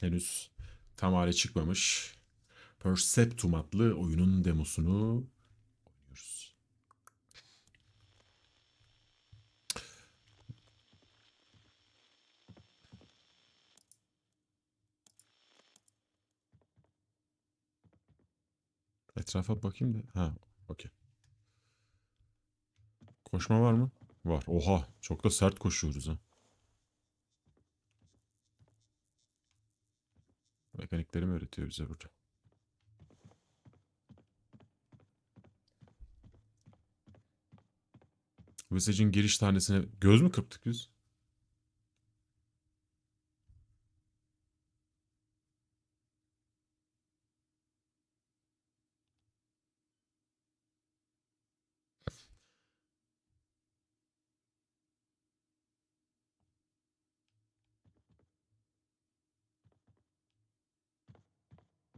Henüz tam hale çıkmamış. Perceptum adlı oyunun demosunu oynuyoruz. Etrafa bakayım da. Ha, okey. Koşma var mı? Var. Oha, çok da sert koşuyoruz ha. Mekanikleri mi öğretiyor bize burada? Visage'in giriş tanesine göz mü kırptık biz?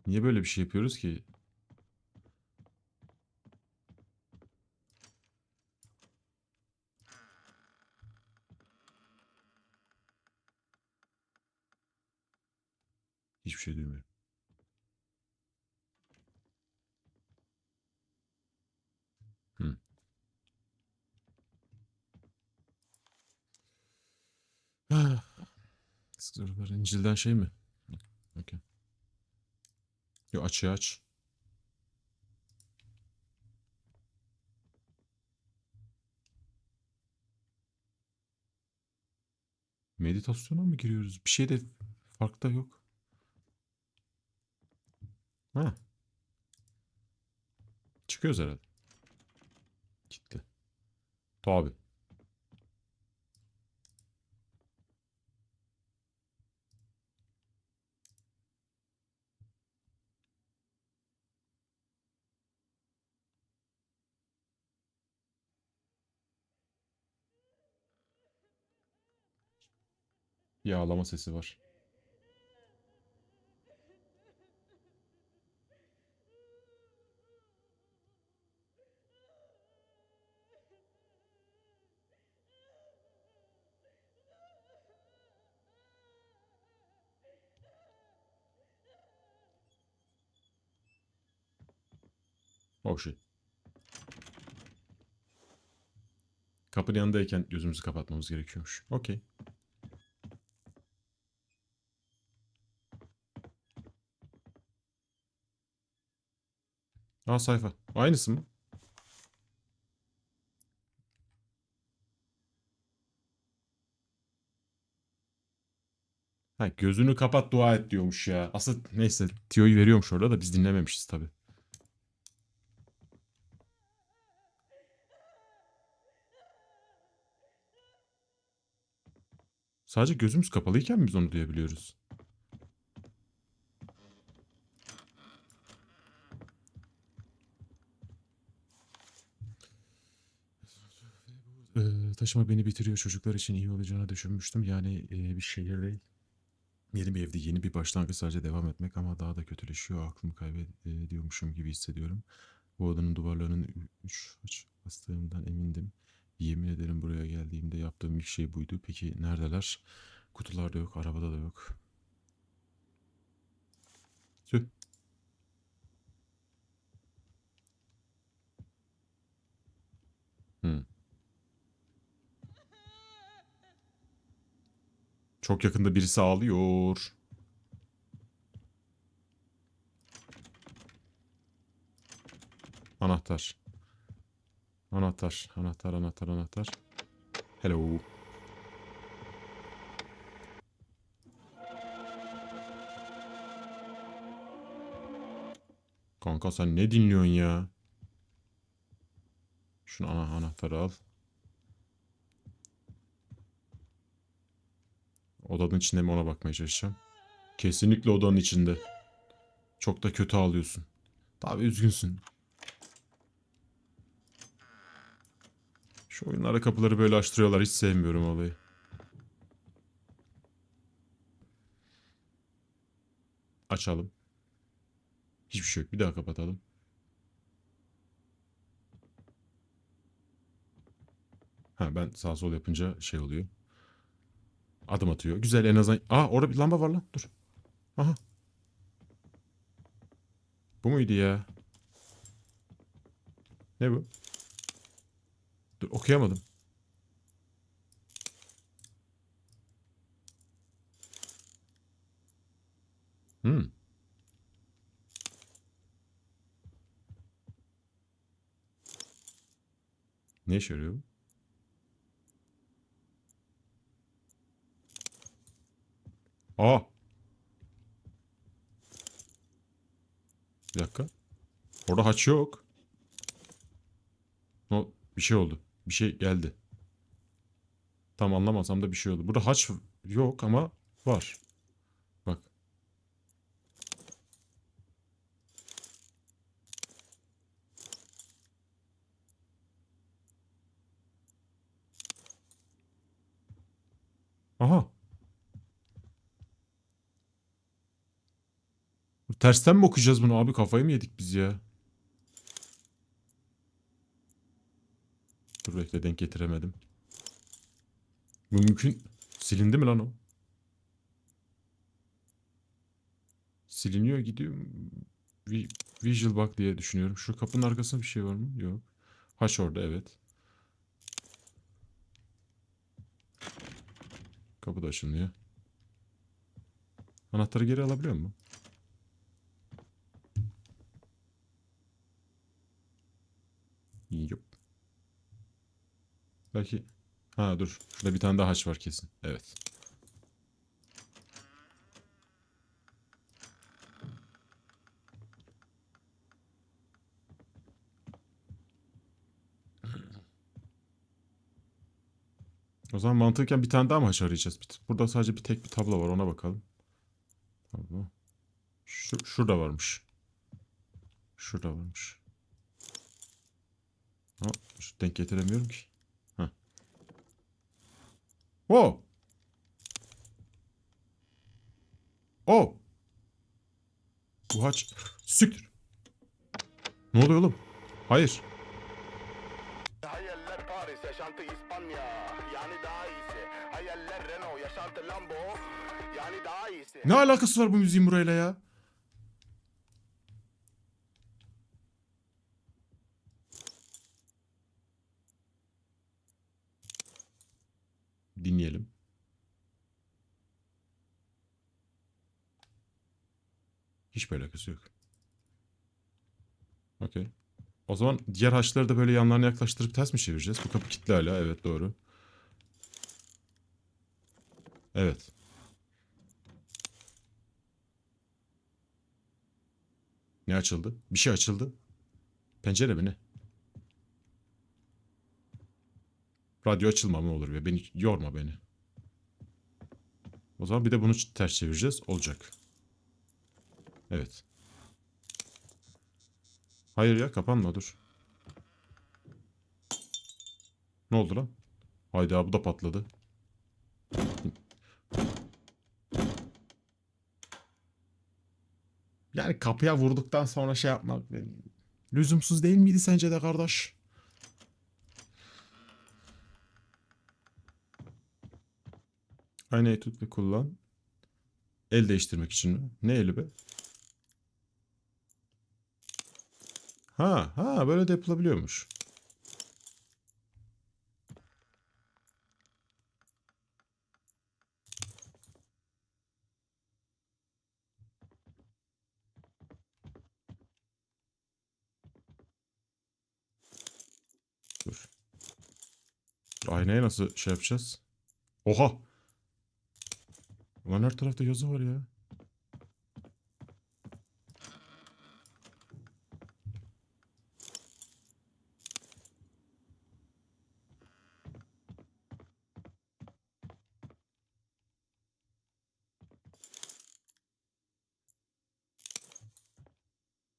Niye böyle bir şey yapıyoruz ki? Hiçbir şey duymuyorum. Sorular İncil'den şey mi? Okey. Yo aç ya aç. Meditasyona mı giriyoruz? Bir şey de fark da yok. Ha. Çıkıyoruz herhalde. Gitti. Tabi. Bir ağlama sesi var. Oh shit. Kapının yanındayken gözümüzü kapatmamız gerekiyormuş. Okey. Aa sayfa. Aynısı mı? Ha gözünü kapat dua et diyormuş ya. Aslında neyse tiyoyu veriyormuş orada da biz dinlememişiz tabi. Sadece gözümüz kapalıyken biz onu duyabiliyoruz? Taşıma beni bitiriyor. Çocuklar için iyi olacağını düşünmüştüm. Yani eee, bir şehir değil. Yeni bir evde yeni bir başlangıç sadece devam etmek ama daha da kötüleşiyor. Aklımı kaybediyormuşum gibi hissediyorum. Bu odanın duvarlarının üç aç bastığımdan emindim. Yemin ederim buraya geldiğimde yaptığım ilk şey buydu. Peki neredeler? Kutularda yok, arabada da yok. Tüh. Çok yakında birisi ağlıyor. Anahtar. Anahtar, anahtar, anahtar, anahtar. Hello. Kanka sen ne dinliyorsun ya? Şunu ana anahtarı al. Odanın içinde mi ona bakmaya çalışacağım. Kesinlikle odanın içinde. Çok da kötü ağlıyorsun. Tabii üzgünsün. Şu oyunlara kapıları böyle açtırıyorlar. Hiç sevmiyorum olayı. Açalım. Hiçbir şey yok. Bir daha kapatalım. Ha ben sağ sol yapınca şey oluyor. Adım atıyor. Güzel en azından. Aa orada bir lamba var lan. Dur. Aha. Bu muydu ya? Ne bu? Dur okuyamadım. Hmm. Ne işe yarıyor bu? Aa. Bir dakika. Orada haç yok. O bir şey oldu. Bir şey geldi. Tam anlamasam da bir şey oldu. Burada haç yok ama var. Bak. Aha. Tersten mi okuyacağız bunu abi? Kafayı mı yedik biz ya? Dur bekle denk getiremedim. Mümkün. Silindi mi lan o? Siliniyor gidiyor. Vi- Visual bug diye düşünüyorum. Şu kapının arkasında bir şey var mı? Yok. Haç orada evet. Kapı da açılmıyor. Anahtarı geri alabiliyor mu? Yok. Belki... Ha dur. Şurada bir tane daha haç var kesin. Evet. O zaman mantıken bir tane daha mı haç arayacağız? Burada sadece bir tek bir tablo var ona bakalım. Tablo. Şu, şurada varmış. Şurada varmış. Şu denk getiremiyorum ki. O. O. Bu haç. Siktir. Ne oluyor oğlum? Hayır. Hayaller Paris, yaşantı İspanya Yani daha iyisi Hayaller Renault, yaşantı Lambo Yani daha iyisi Ne alakası var bu müziğin burayla ya? Dinleyelim. Hiçbir alakası yok. Okey. O zaman diğer haçları da böyle yanlarına yaklaştırıp ters mi çevireceğiz? Bu kapı kilitli hala. Evet doğru. Evet. Ne açıldı? Bir şey açıldı. Pencere mi ne? Radyo açılmama olur ya. Beni yorma beni. O zaman bir de bunu ters çevireceğiz. Olacak. Evet. Hayır ya kapanma dur. Ne oldu lan? Hayda bu da patladı. Yani kapıya vurduktan sonra şey yapmak lüzumsuz değil miydi sence de kardeş? Aynayı tut ve kullan. El değiştirmek için mi? Ne eli be? Ha, ha böyle de yapılabiliyormuş. Dur. Aynaya nasıl şey yapacağız? Oha! Ulan her tarafta yazı var ya.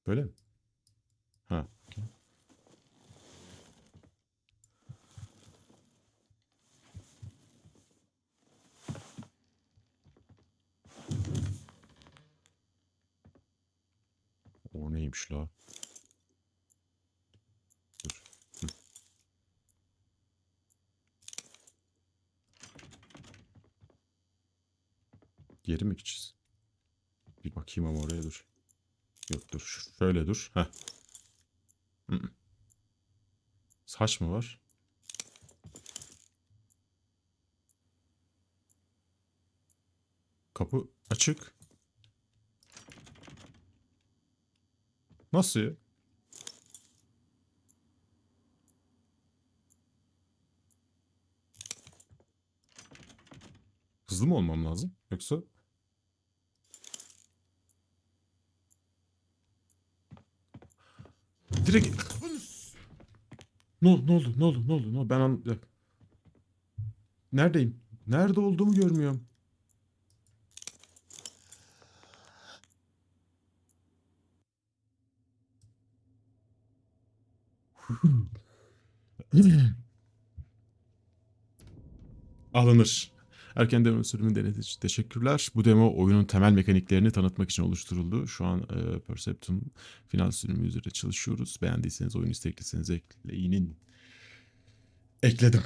Böyle mi? Neymiş la? Dur. Geri mi gideceğiz? Bir bakayım ama oraya dur. Yok dur. Şöyle dur. Heh. Saç mı var? Kapı açık. Nasıl ya? Hızlı mı olmam lazım? Yoksa? Direkt ne oldu ne oldu? Ne oldu? Ne oldu? Ne oldu? Ben an... neredeyim? Nerede olduğumu görmüyorum alınır. Erken demo sürümü denediğiniz teşekkürler. Bu demo oyunun temel mekaniklerini tanıtmak için oluşturuldu. Şu an e, Perceptum final sürümü üzerinde çalışıyoruz. Beğendiyseniz oyun istekliseniz ekleyinin. Ekledim.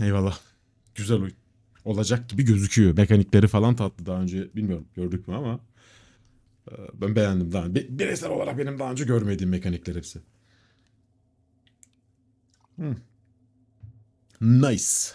Eyvallah. Güzel oyun. Olacak gibi gözüküyor. Mekanikleri falan tatlı. Daha önce bilmiyorum gördük mü ama e, ben beğendim. Daha, bi- bireysel olarak benim daha önce görmediğim mekanikler hepsi. Hmm. Nice.